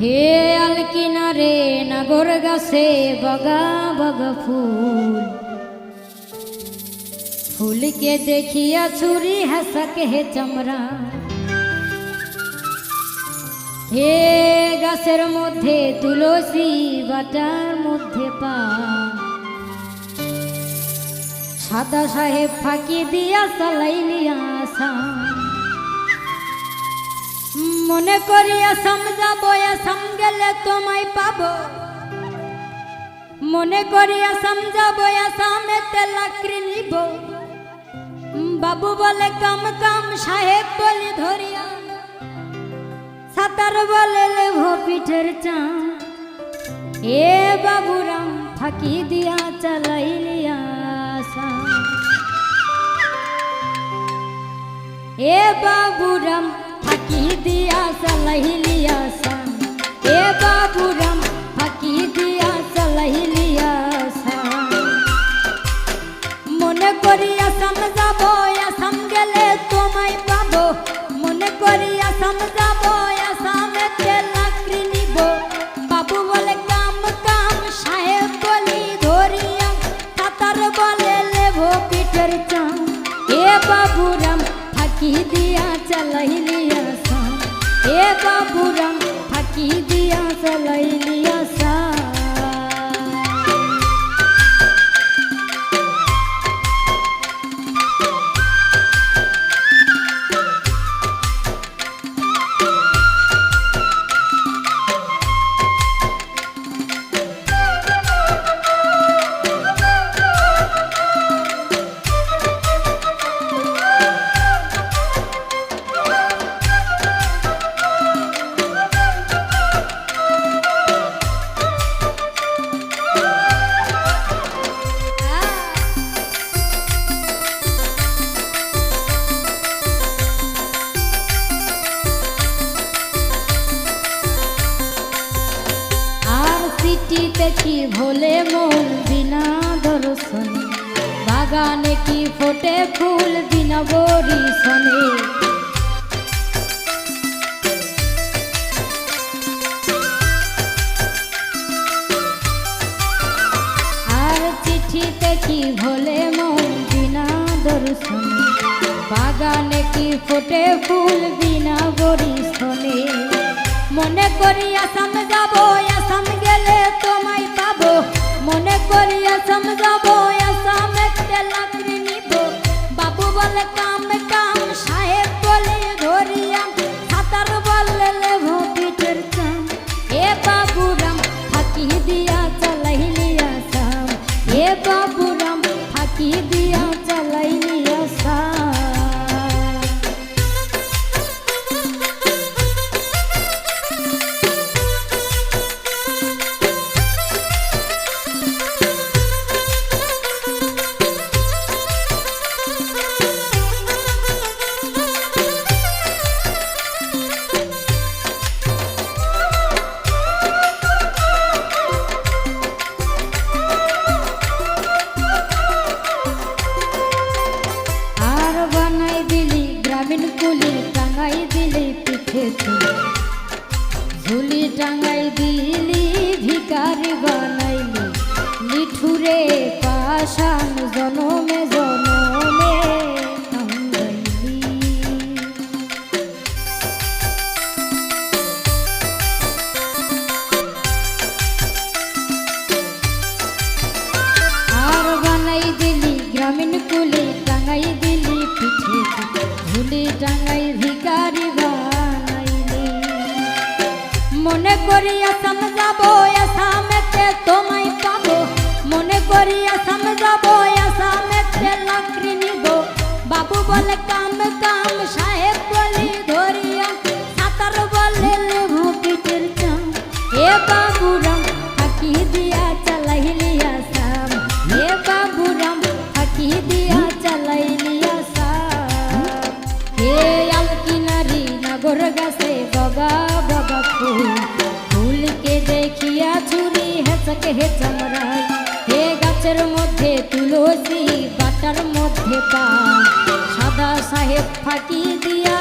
হে আল কিনারে নাগর গাছে বগা বগা ফুল। ফুলকে দেখিয়া ছুরি হাসাকে হে চামড়া। হে গাছের মধ্যে তুলসী বাটার মধ্যে পা। সাদা সাহেব ফাঁকি দিয়া চালাইলি আসা মনে করিয়া সমঝাব আসাম গেলে তোমায় পাব। মনে করিয়া সমঝাব আসামেতে লাকড়ি নিব। বাবু বলে, কাম কাম, সাহেব বলি ধরিয়া সাতার বলে, লেভ পিঠের চা এ বাবুরাম ফাঁকি দিয়া চালাইলিয়া আসা এ বাবুরাম ফাঁকি দিয়া চালাইলিয়া আসা এ বাবুরাম, ফাঁকি দিয়া চালাইলিয়া আসা মনে করি আসাম যাব আসাম গেলে তোমায় পাবো। মনে করি আসাম যাব আসামেতে লাকড়ি নিব। বাবু বলে, কাম কাম, সাহেব বলি, ধরিয়া তাতার বলে লেভ পিঠের চাম। এ বাবুরাম, ফাঁকি আসাম এ বাবুরাম ফাঁকি দিয়া চালাইলি আসাম সিটিতে কি ভোলে মন বিনা দর্শন? বাগানে কি ফোটে ফুল বিনা বরিশনে? আর চিঠিতে কি ভোলে মন বিনা দর্শন? বাগানে কি ফোটে ফুল বিনা বরিশনে? মনে করি আসাম যাব, আসাম গেলে মনে করিয়া আসাম যাব লাকড়ি নিব। বাবু বলে, কাম কাম, সাহেব বলে ধরিয়া সাঁতার বললে লেভ পিঠের চাম। এ বাবুরাম, ফাঁকি দিয়া চালাইলি আসাম। এ বাবুরাম, ফাঁকি দিয়া তুলি ঝুলি টাঙ্গাই দিলি, ভিকারি বানাইলি লিঠুরে পাশান জনমে জনমে বানাই দিলি, গ্রামীণ কুলি টাঙ্গাই দিলি পিঠে। ঝুলি টাঙ্গাই মনে করি আসাম যাব আসামেতে তোমায় হে চামড়াই হে গাছের মধ্যে তুলসী বাটার মধ্যে পা সাদা সাহেব ফাঁকি দিয়া